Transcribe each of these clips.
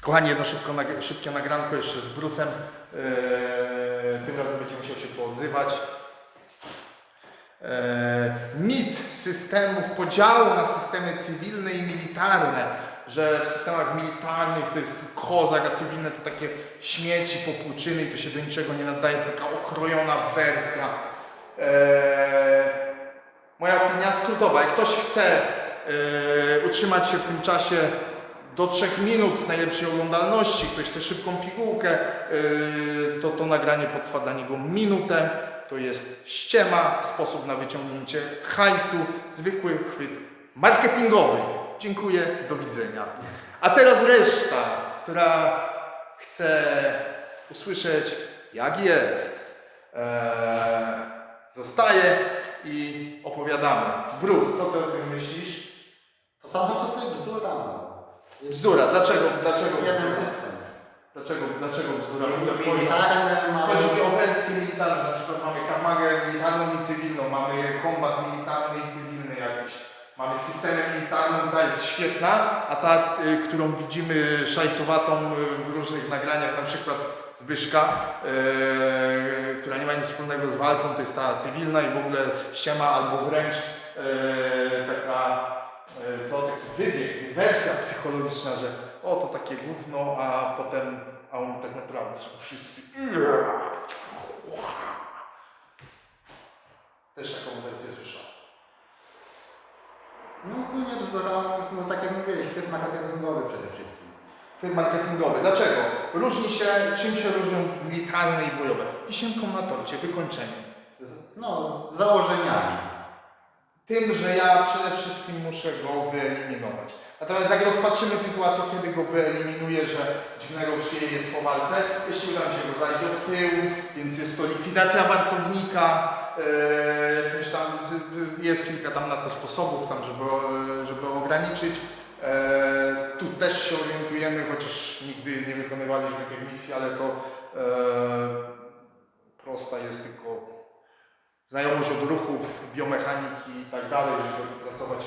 Kochani, jedno szybko, szybkie nagranko jeszcze z Brusem. Eee, tym razem będzie musiał się poodzywać. Eee, mit systemów, podziału na systemy cywilne i militarne, że w systemach militarnych to jest kozak, a cywilne to takie śmieci, popłuczyny i to się do niczego nie nadaje, taka okrojona wersja. Eee, moja opinia skrótowa, jak ktoś chce utrzymać się w tym czasie do 3 minut najlepszej oglądalności, ktoś chce szybką pigułkę, yy, to to nagranie potrwa dla niego minutę. To jest ściema, sposób na wyciągnięcie hajsu, zwykły chwyt marketingowy. Dziękuję, do widzenia. A teraz reszta, która chce usłyszeć, jak jest, eee, zostaje i opowiadamy. Bruce, co ty o tym myślisz? To samo co ty, bzdura. Bzdura, dlaczego? Dlaczego? Jeden system. Dlaczego, dlaczego bzdura? Chodzi- Militarne Chodzi mi mamy... o wersję militarną, na przykład mamy karmagę militarną i cywilną, mamy kombat militarny i cywilny jakiś. Mamy systemę militarną, ta jest świetna, a ta, y, którą widzimy szajsowatą y, w różnych nagraniach, na przykład Zbyszka, y, która nie ma nic wspólnego z walką, to jest ta cywilna i w ogóle ściema albo wręcz y, taka, y, co, taki wybieg, dywersja psychologiczna, że o to takie gówno, a potem, a oni tak naprawdę są wszyscy. Też taką wersję słyszałem. No ogólnie bzdura, no tak jak mówiłeś, świat marketingowy przede wszystkim. Film marketingowy. Dlaczego? Różni się, czym się różnią militarne i bojowe? Wisienką na torcie, wykończeniem. No, z założeniami. Tym, że ja przede wszystkim muszę go wyeliminować. Natomiast jak rozpatrzymy sytuację, kiedy go wyeliminuję, że szyję jest po walce, jeśli uda mi się go zajść od tyłu, więc jest to likwidacja wartownika, e, jakimś tam, jest kilka tam na to sposobów, tam, żeby, żeby ograniczyć. E, tu też się orientujemy, chociaż nigdy nie wykonywaliśmy tych misji, ale to e, prosta jest tylko znajomość odruchów, biomechaniki i tak dalej, żeby wypracować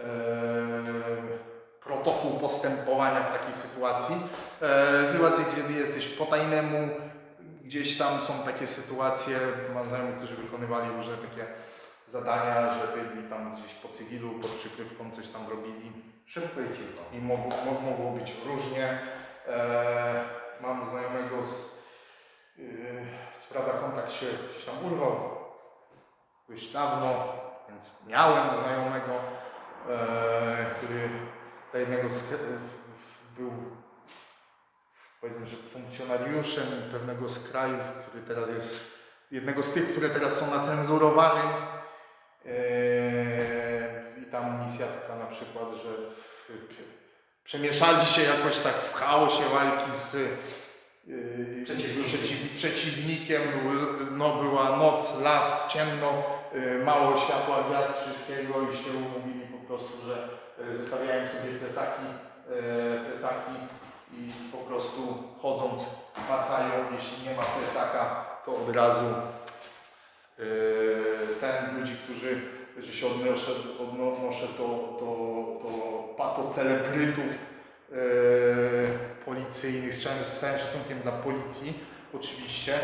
e, protokół postępowania w takiej sytuacji. E, sytuacje, kiedy jesteś po tajnemu, gdzieś tam są takie sytuacje, mam znajomych, którzy wykonywali różne takie zadania, że byli tam gdzieś po cywilu, pod przykrywką coś tam robili Szybko i cicho. i mogło, mo- mogło być różnie. E, mam znajomego z yy, co prawda kontakt się gdzieś tam urwał dość dawno, więc miałem znajomego, e, który jednego z, był powiedzmy, że funkcjonariuszem pewnego z krajów, który teraz jest jednego z tych, które teraz są nacenzurowanym. Eee, I tam misja taka na przykład, że w- przemieszali się jakoś tak w chaosie walki z yy, Przeciwnikiem. przeciw, przeciwnikiem. No, była noc, las, ciemno, yy, mało światła, gwiazd, wszystkiego i się umówili po prostu, że zostawiają sobie plecaki, yy, plecaki i po prostu chodząc macają, jeśli nie ma plecaka, to od razu yy, ten ludzi, którzy, że się odnoszę, odnoszę do, do, do patocelebrytów yy, policyjnych, z całym, szacunkiem dla policji, oczywiście,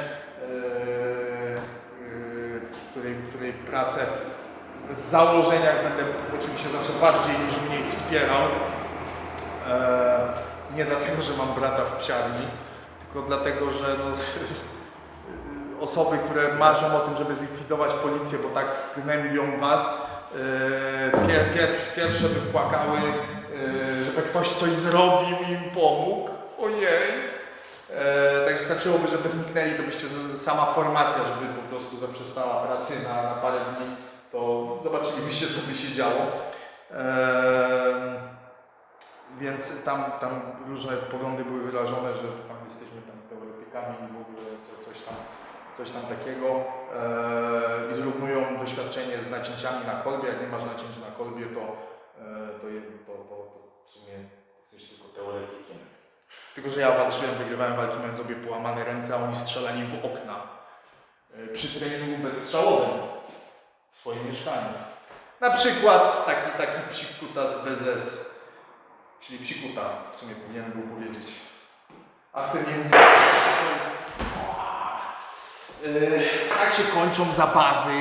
której, której pracę z założeniach będę oczywiście zawsze bardziej niż mniej wspierał. E, nie dlatego, że mam brata w psiarni, tylko dlatego, że no, osoby, które marzą o tym, żeby zlikwidować policję, bo tak gnębią was, e, pier, pier, pierwsze by płakały, e, żeby ktoś coś zrobił i im pomógł. Ojej. E, także starczyłoby, żeby zniknęli, to byście sama formacja, żeby po prostu zaprzestała pracy na, na parę dni, to zobaczylibyście, co by się działo. E, więc tam, tam różne poglądy były wyrażone, że tam jesteśmy tam teoretykami i w ogóle co, coś, tam, coś tam takiego e, i zrównują doświadczenie z nacięciami na kolbie. Jak nie masz nacięć na kolbie, to, e, to, to, to, to w sumie jesteś tylko teoretykiem. Tylko, że ja walczyłem, wygrywałem walki mając obie połamane ręce, a oni strzelali w okna e, przy treningu bezstrzałowym w swoim mieszkaniu. Na przykład taki, taki psikutas bez S. Czyli psikuta, w sumie powinienem był powiedzieć. A w tym języku Yy, tak się kończą zabawy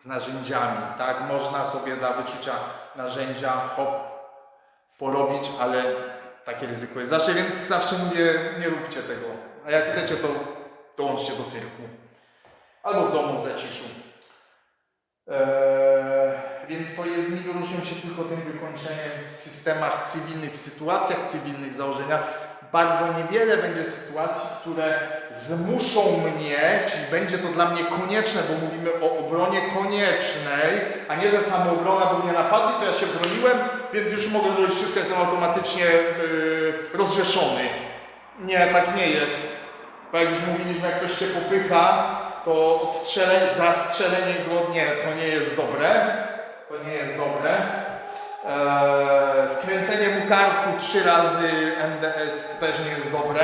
z narzędziami, tak? Można sobie dla wyczucia narzędzia hop, porobić, ale takie ryzyko jest zawsze, więc zawsze mówię, nie róbcie tego. A jak chcecie, to dołączcie do cyrku. Albo w domu w zaciszu. Eee, więc to jest, niby różnią się tylko tym wykończeniem w systemach cywilnych, w sytuacjach cywilnych, założeniach. Bardzo niewiele będzie sytuacji, które zmuszą mnie, czyli będzie to dla mnie konieczne, bo mówimy o obronie koniecznej, a nie, że samoobrona, bo mnie napadli, to ja się broniłem, więc już mogę zrobić wszystko, jestem automatycznie yy, rozrzeszony. Nie, tak nie jest. Bo jak już mówiliśmy, jak ktoś się popycha, to odstrzelenie, zastrzelenie go, nie, to nie jest dobre. To nie jest dobre. Eee, skręcenie mu karku trzy razy MDS też nie jest dobre.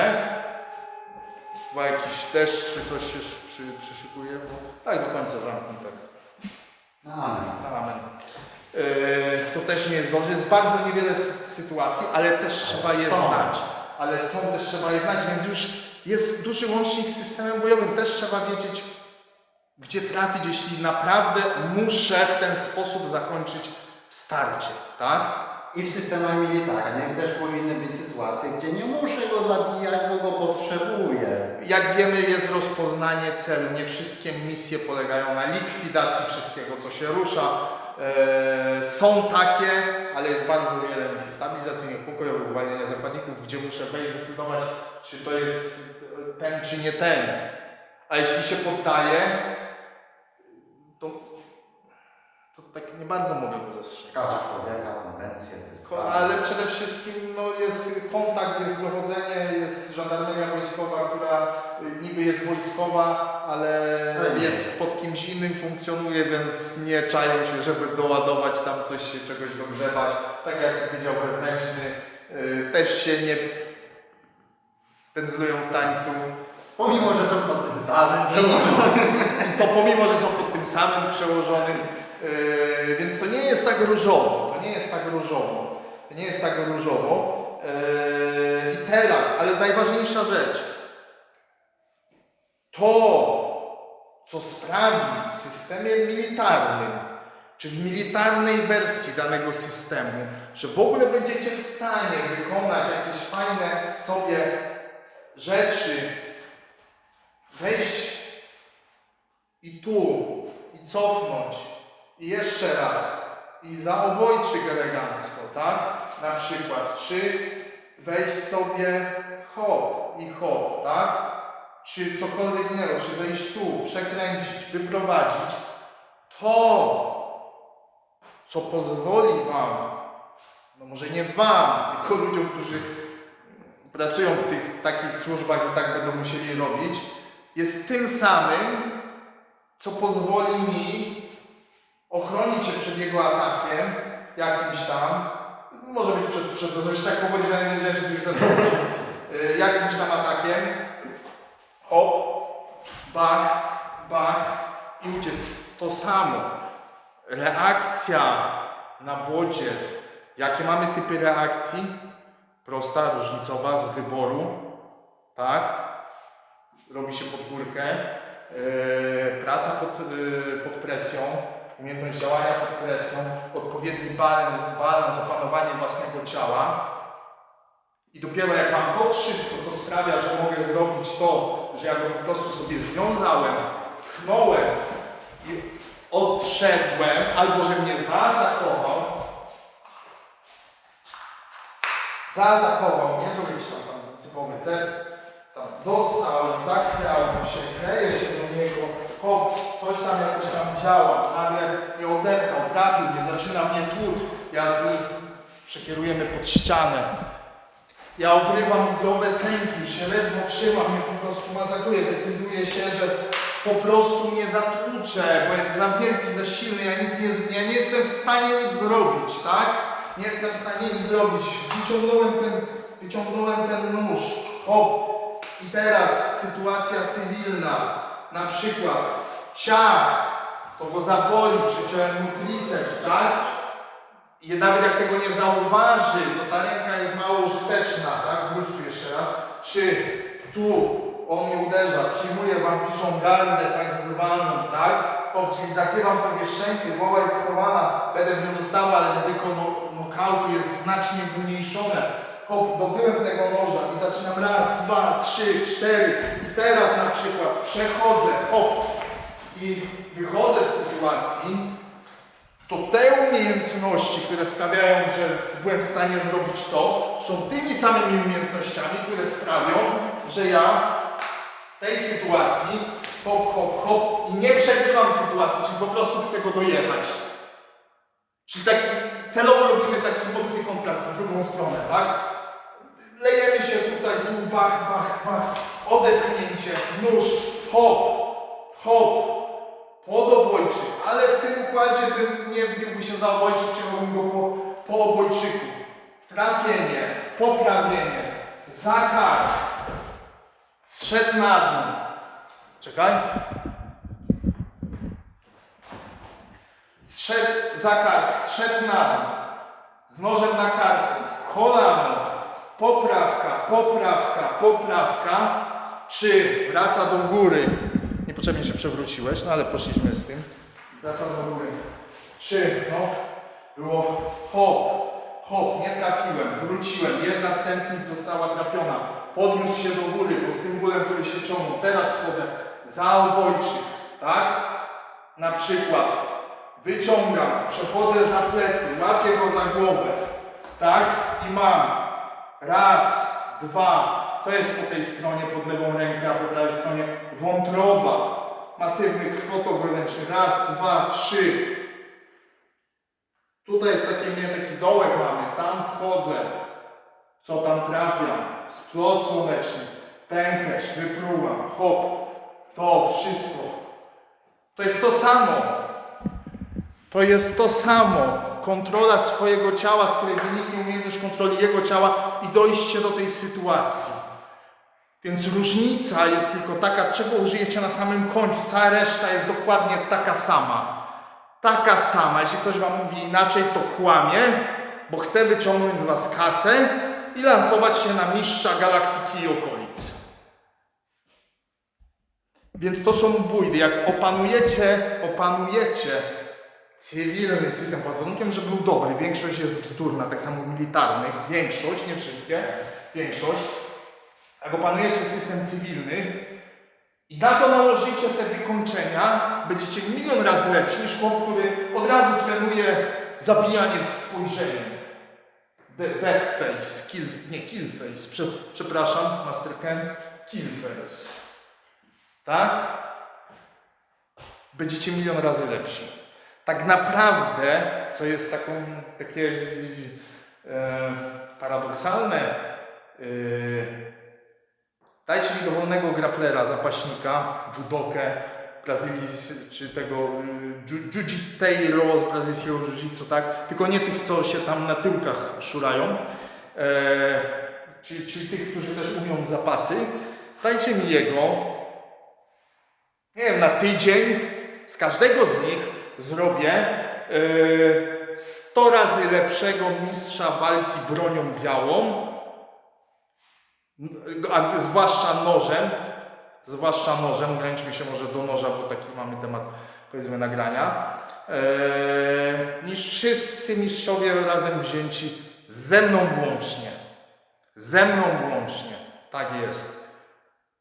Bo jakiś deszcz czy coś się przy, przyszykuje. Bo... Tak, do końca zamknę tak. Amen. Amen. Eee, to też nie jest dobrze. Jest bardzo niewiele sy- sytuacji, ale też trzeba je są. znać. Ale są też trzeba je znać, więc już jest duży łącznik z systemem bojowym. Też trzeba wiedzieć, gdzie trafić, jeśli naprawdę muszę w ten sposób zakończyć starcie, tak? I w systemach militarnych też powinny być sytuacje, gdzie nie muszę go zabijać, bo go potrzebuję. Jak wiemy, jest rozpoznanie celu. Nie wszystkie misje polegają na likwidacji wszystkiego, co się rusza. Eee, są takie, ale jest bardzo wiele misji stabilizacyjnych, pokojowych, uwalniania zakładników, gdzie muszę wejść, zdecydować, czy to jest ten, czy nie ten. A jeśli się poddaję, to, to tak nie bardzo mogę go zastrzegać. Człowieka, konwencje, Ale przede wszystkim no, jest kontakt, jest dochodzenie, jest żandarmeria wojskowa, która niby jest wojskowa, ale jest pod kimś innym, funkcjonuje, więc nie czają się, żeby doładować tam coś czegoś dogrzebać. Tak jak powiedział wewnętrzny, y, też się nie pędzlują w tańcu. Pomimo, że są pod tym samym, I to pomimo, że są pod tym samym przełożonym, yy, więc to nie jest tak różowo, to nie jest tak różowo, to nie jest tak różowo. Yy, I teraz, ale najważniejsza rzecz, to, co sprawi w systemie militarnym, czy w militarnej wersji danego systemu, że w ogóle będziecie w stanie wykonać jakieś fajne sobie rzeczy, wejść i tu, i cofnąć, i jeszcze raz, i zaobojczyk elegancko, tak? Na przykład, czy wejść sobie hop i hop, tak? Czy cokolwiek innego, czy wejść tu, przekręcić, wyprowadzić, to, co pozwoli Wam, no może nie Wam, tylko ludziom, którzy pracują w tych takich służbach i tak będą musieli robić, jest tym samym, co pozwoli mi ochronić się przed jego atakiem, jakimś tam, może być przed, przed może być tak powoli, że nie wiedziałem, czy y, jakimś tam atakiem, hop, bach, bach i uciec. To samo. Reakcja na bodziec. Jakie mamy typy reakcji? Prosta, różnicowa, z wyboru, tak? robi się pod górkę, yy, praca pod, yy, pod presją, umiejętność działania pod presją, odpowiedni balans, balans, opanowanie własnego ciała. I dopiero jak mam to wszystko, co sprawia, że mogę zrobić to, że ja go po prostu sobie związałem, pchnąłem i odszedłem, albo że mnie zaatakował, zaatakował mnie, zrobić tam, tam typowy cel, tam dostałem, zachwiałem się, kleję się do niego, hop, coś tam jakoś tam działa, nagle mnie odepnął, trafił mnie, zaczyna mnie tłuc, ja z nim przekierujemy pod ścianę. Ja obrywam zdrowe sęki, już się ledwo trzymam, mnie po prostu masakruje, decyduję się, że po prostu mnie zatłuczę, bo jest za wielki, za silny, ja nic nie, ja nie jestem w stanie nic zrobić, tak? Nie jestem w stanie nic zrobić. Wyciągnąłem ten, wyciągnąłem ten nóż, hop, i teraz sytuacja cywilna, na przykład ciach, to go zaboli, przyciąłem mu triceps, tak? I nawet jak tego nie zauważy, to ta ręka jest mało użyteczna, tak? Wróć tu jeszcze raz. czy tu on mnie uderza, przyjmuję wampirzą gardę tak zwaną, tak? O, czyli zakrywam sobie szczękę, głowa jest schowana, będę w nią dostała, ale ryzyko no, nokautu jest znacznie zmniejszone. Hop, dobyłem tego noża i zaczynam raz, dwa, trzy, cztery i teraz na przykład przechodzę, hop i wychodzę z sytuacji, to te umiejętności, które sprawiają, że byłem w stanie zrobić to, są tymi samymi umiejętnościami, które sprawią, że ja w tej sytuacji hop, hop, hop i nie przegrywam sytuacji, czyli po prostu chcę go dojechać. Czyli taki, celowo robimy taki mocny kontrast w drugą stronę, tak? Lejemy się tutaj, tu, bach, bach, bach, odepchnięcie, nóż, hop, hop, podobojczyk, ale w tym układzie bym nie wbiłby się za obojczyk, przyjąłbym go po, po obojczyku. Trafienie, poprawienie, zakar, zszedł na dół. Czekaj. Zszedł, zakar, zszedł na. Z nożem na karku, kolano, poprawka, poprawka, poprawka, czy wraca do góry. Niepotrzebnie się przewróciłeś, no ale poszliśmy z tym. Wraca do góry. Czy, no, było hop, hop, nie trafiłem, wróciłem, jedna z tętnic została trafiona. Podniósł się do góry, bo z tym bólem, który się ciągnął. Teraz wchodzę za obojczyk, tak? Na przykład wyciągam, przechodzę za plecy, łapię go za głowę, tak? I mam raz, dwa, co jest po tej stronie, pod lewą rękę, a po prawej stronie? Wątroba, masywny krwotok wewnętrzny, raz, dwa, trzy. Tutaj jest taki, nie, taki dołek mamy, tam wchodzę, co tam trafiam, splot słoneczny, pęcherz, wypruwam, hop, to wszystko. To jest to samo. To jest to samo. Kontrola swojego ciała, z której wyniknie umiejętność kontroli jego ciała i dojście do tej sytuacji. Więc różnica jest tylko taka, czego użyjecie na samym końcu. Cała reszta jest dokładnie taka sama. Taka sama. Jeśli ktoś wam mówi inaczej, to kłamie, bo chce wyciągnąć z was kasę i lansować się na mistrza galaktyki i okolic. Więc to są bójdy. Jak opanujecie, opanujecie cywilny system pod warunkiem, że był dobry. Większość jest bzdurna, tak samo militarnych. Większość, nie wszystkie, większość. Jak opanujecie system cywilny i na to nałożycie te wykończenia, będziecie milion razy lepsi niż chłop, który od razu trenuje zabijanie w spojrzeniu. De death face, kill, nie kill face, Prze przepraszam, Master Ken, kill face. Tak? Będziecie milion razy lepsi. Tak naprawdę, co jest taką, takie e, paradoksalne, e, dajcie mi dowolnego graplera, zapaśnika, judokę, Brazylii, czy tego jiu- jiu-jiteiro z brazylijskiego jiu-jitsu, tak? Tylko nie tych, co się tam na tyłkach szurają, e, czyli, czyli tych, którzy też umią zapasy. Dajcie mi jego, nie wiem, na tydzień z każdego z nich zrobię e, 100 razy lepszego mistrza walki bronią białą, a zwłaszcza nożem, zwłaszcza nożem, ograniczmy się może do noża, bo taki mamy temat powiedzmy nagrania, eee, niż wszyscy mistrzowie razem wzięci ze mną włącznie. Ze mną włącznie. Tak jest.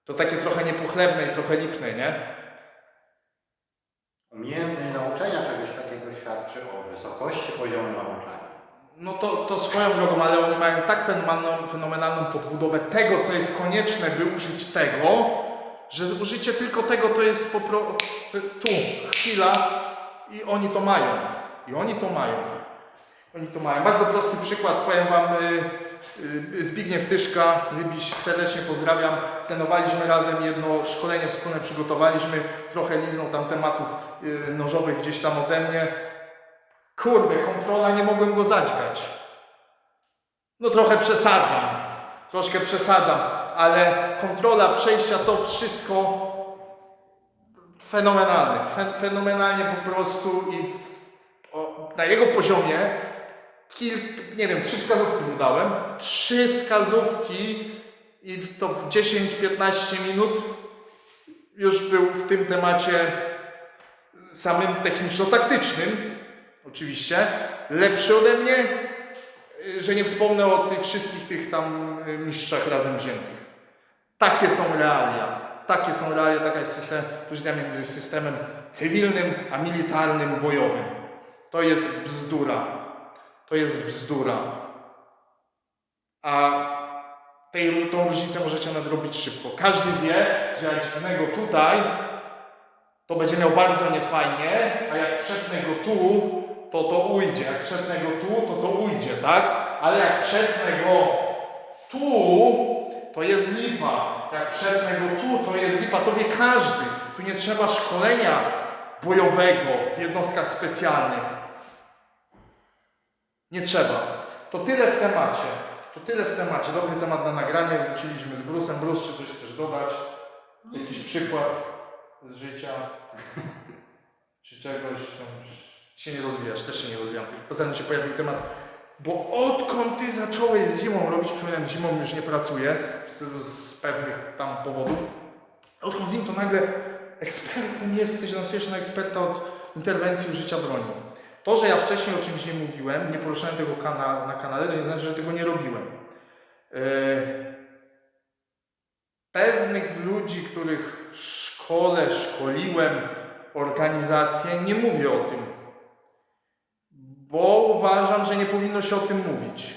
To takie trochę niepochlebne i trochę lipne, nie? Umiejętność nauczenia czegoś takiego świadczy o wysokości poziomu nauczania. No to, to swoją drogą, ale oni mają tak fenomenalną, fenomenalną podbudowę tego, co jest konieczne, by użyć tego, że użycie tylko tego to jest po prostu tu, chwila i oni to mają. I oni to mają. Oni to mają. Bardzo prosty przykład, powiem Wam, y, y, Zbigniew Tyszka, Zybiś, serdecznie pozdrawiam. Trenowaliśmy razem jedno szkolenie wspólne, przygotowaliśmy, trochę liznął tam tematów y, nożowych gdzieś tam ode mnie. Kurde, kontrola, nie mogłem go zadźgać. No trochę przesadzam, troszkę przesadzam, ale kontrola przejścia to wszystko fenomenalne, Fen, fenomenalnie po prostu i w, o, na jego poziomie kilk, nie wiem, trzy wskazówki mu dałem, trzy wskazówki i to w 10-15 minut już był w tym temacie samym techniczno-taktycznym, oczywiście, lepszy ode mnie, y, że nie wspomnę o tych wszystkich tych tam y, mistrzach razem wziętych. Takie są realia. Takie są realia, taka jest system, różnica między systemem cywilnym a militarnym, bojowym. To jest bzdura. To jest bzdura. A tej, tą różnicę możecie nadrobić szybko. Każdy wie, że jak dźgnę go tutaj, to będzie miał bardzo niefajnie, a jak przetnę go tu, to to ujdzie. Jak przetnę go tu, to to ujdzie, tak? Ale jak przetnę go tu, to jest lipa. Jak przetnę go tu, to jest lipa. To wie każdy. Tu nie trzeba szkolenia bojowego w jednostkach specjalnych. Nie trzeba. To tyle w temacie. To tyle w temacie. Dobry temat na nagranie. Wróciliśmy z Brusem. Brus, czy coś chcesz dodać? Jakiś przykład z życia? czy czegoś? Tam się nie rozwijasz, też się nie rozwijam. Ostatnio się pojawił temat, bo odkąd ty zacząłeś z zimą robić, przypominam, zimą już nie pracuję z, z, z pewnych tam powodów. Odkąd zim, to nagle ekspertem jesteś, nasujesz na eksperta od interwencji użycia broni. To, że ja wcześniej o czymś nie mówiłem, nie poruszałem tego kana na kanale, to nie znaczy, że tego nie robiłem. Yy, pewnych ludzi, których szkole, szkoliłem, organizacje, nie mówię o tym, bo uważam, że nie powinno się o tym mówić.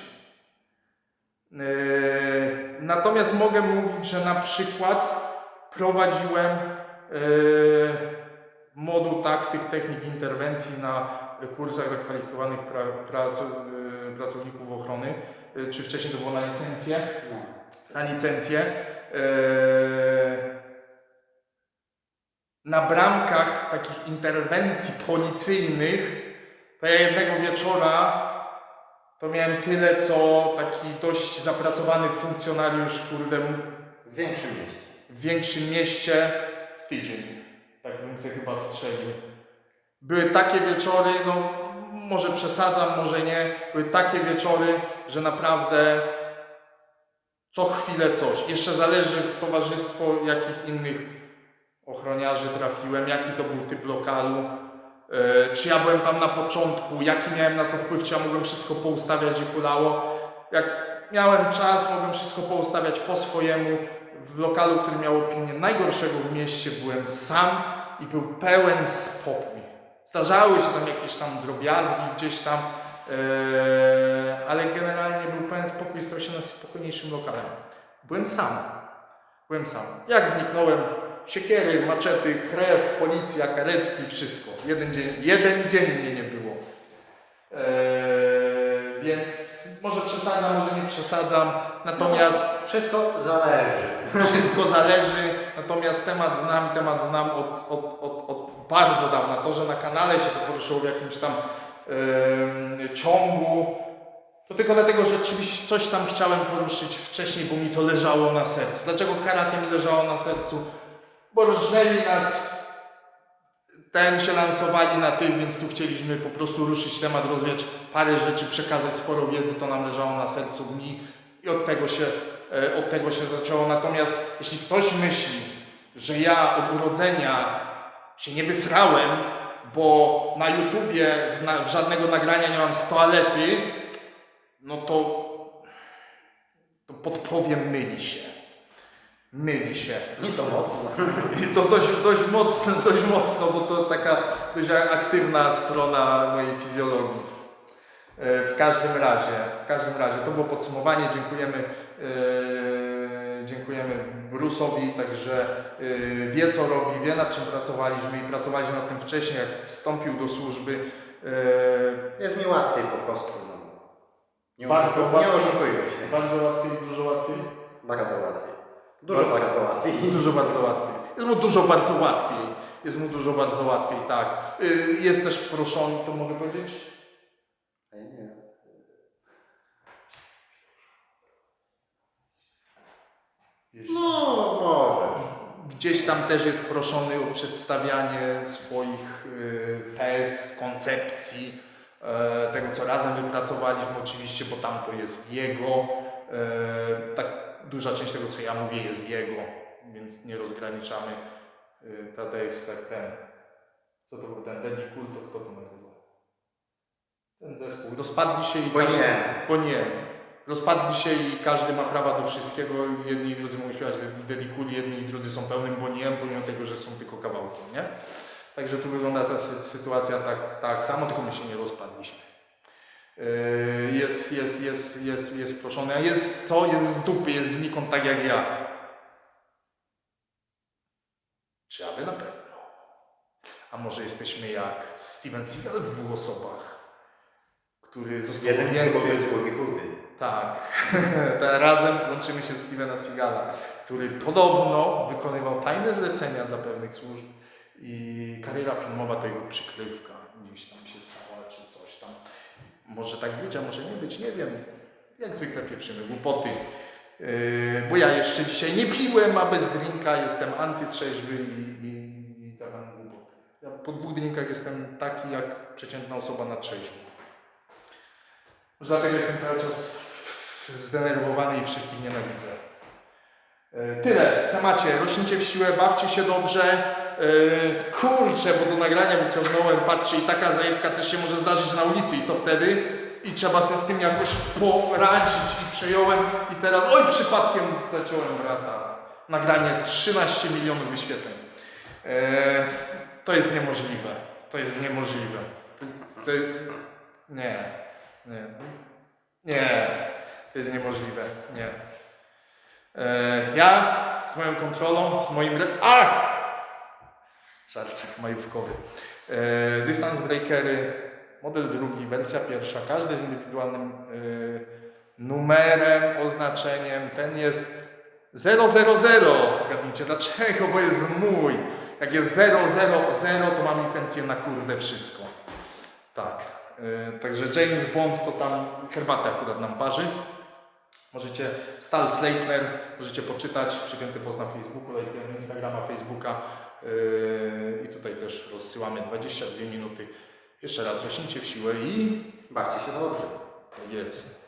Yy, Natomiast mogę mówić, że na przykład prowadziłem yy, moduł taktyk, technik interwencji na kursach zakwalifikowanych pra, prac, yy, pracowników ochrony, yy, czy wcześniej to było na licencję na licencję. Eee, Na bramkach takich interwencji policyjnych, to ja jednego wieczora to miałem tyle, co taki dość zapracowany funkcjonariusz, kurde, W większym mieście. w większym mieście w tydzień. Tak bym sobie chyba strzelił. Były takie wieczory, no może przesadzam, może nie, były takie wieczory, że naprawdę co chwilę coś. Jeszcze zależy w towarzystwo, jakich innych ochroniarzy trafiłem, jaki to był typ lokalu, e, czy ja byłem tam na początku, jaki miałem na to wpływ, czy ja mogłem wszystko poustawiać i kulało. Jak miałem czas, mogłem wszystko poustawiać po swojemu. W lokalu, który miał opinię najgorszego w mieście, byłem sam i był pełen spokój. Zdarzały się tam jakieś tam drobiazgi gdzieś tam, e, ale generalnie był pełen spokój i stał się najspokojniejszym lokalem. Byłem sam. Byłem sam. Jak zniknąłem, siekiery, maczety, krew, policja, karetki, wszystko. Jeden dzień, jeden dzień mnie nie było. Eee, więc może przesadzam, może nie przesadzam. Natomiast Wszystko zależy. wszystko zależy. Natomiast temat znam i temat znam od, od, od bardzo dawna. To, że na kanale się to poruszyło w jakimś tam em, ciągu, to tylko dlatego, że rzeczywiście coś tam chciałem poruszyć wcześniej, bo mi to leżało na sercu. Dlaczego karate mi leżało na sercu? Bo różnęli nas, ten się lansowali na tym, więc tu chcieliśmy po prostu ruszyć temat, rozwiać parę rzeczy, przekazać sporo wiedzy, to nam leżało na sercu mi i od tego się, e, od tego się zaczęło. Natomiast jeśli ktoś myśli, że ja od urodzenia się nie wysrałem, bo na YouTubie w, na, żadnego nagrania nie mam z toalety, no to, to podpowiem, myli się. Myli się. Nie to mocno. I to dość, dość, mocno, dość mocno, bo to taka dość aktywna strona mojej fizjologii. E, W każdym razie, w każdym razie, to było podsumowanie. Dziękujemy, e, dziękujemy Bruce'owi, także e, wie co robi, wie nad czym pracowaliśmy i pracowaliśmy nad tym wcześniej, jak wstąpił do służby. E, Jest mi łatwiej po prostu. No. Nie, Bardzo łatwiej. nie oszukujmy się. Bardzo łatwiej, dużo łatwiej. Bardzo łatwiej. Dużo Bardzo- bardzo łatwiej. Dużo bardzo łatwiej. Jest mu dużo bardzo łatwiej. Jest mu dużo bardzo łatwiej, tak. Y, Jest też proszony, to mogę powiedzieć? Ej, nie. No, możesz. Gdzieś tam też jest proszony o przedstawianie swoich y, tez, koncepcji, e, tego co razem wypracowaliśmy oczywiście, bo tam to jest jego. E, Tak duża część tego, co ja mówię, jest jego, więc nie rozgraniczamy. Y, Tadeusz, tak ten, co to był ten Cool, to kto to nagrywał? Ten zespół. Rozpadli się i Bo nie. Bo nie. Rozpadli się i każdy ma prawa do wszystkiego. Jedni i drudzy mogą śpiewać Cool, jedni i drudzy są pełnym boniem, pomimo tego, że są tylko kawałkiem, nie? Także tu wygląda ta sy- sytuacja tak, tak samo, tylko my się nie rozpadliśmy. Yy, Jest, jest, jest, jest, jest proszony, a jest co? Jest z dupy, jest znikąd tak jak ja. Czy aby na pewno? A może jesteśmy jak Steven Seagal w dwóch osobach, który został Jeden objęty- chudy. Tak. Razem łączymy się w Stevena Seagala, który podobno wykonywał tajne zlecenia dla pewnych służb i kariera filmowa to jego przykrywka gdzieś tam się stała, czy coś tam. Może tak być, a może nie być, nie wiem. Jak zwykle pieprzymy głupoty. Yy, bo ja jeszcze dzisiaj nie piłem, a bez drinka jestem antytrzeźwy i, i, i gadam głupoty. Ja po dwóch drinkach jestem taki jak przeciętna osoba na trzeźwo. Może Dlatego jestem cały czas zdenerwowany i wszystkich nienawidzę. E, Tyle w temacie. Rośnijcie w siłę, bawcie się dobrze. E, Kurczę, bo do nagrania wyciągnąłem, patrzcie, i taka zajebka też się może zdarzyć na ulicy i co wtedy? I trzeba sobie z tym jakoś poradzić i przejąłem i teraz, oj przypadkiem zaciąłem brata. Nagranie 13 milionów wyświetleń. E, To jest niemożliwe. To jest niemożliwe. Nie. Nie. Nie. To jest niemożliwe. Nie. E, ja z moją kontrolą, z moim... A! Żarcik majówkowy. E, dystans breakery, model drugi, wersja pierwsza, każdy z indywidualnym e, numerem, oznaczeniem. Ten jest 000. Zgadnijcie dlaczego, bo jest mój. Jak jest 000, to mam licencję na kurde wszystko. Tak. Yy, także James Bond to tam herbatę akurat nam parzy. Możecie, Stal Sleipner, możecie poczytać, przypięty post na Facebooku, lajkujemy Instagrama, Facebooka yy, i tutaj też rozsyłamy 22 minuty. Jeszcze raz rośnijcie w siłę i Bawcie się dobrze. jest.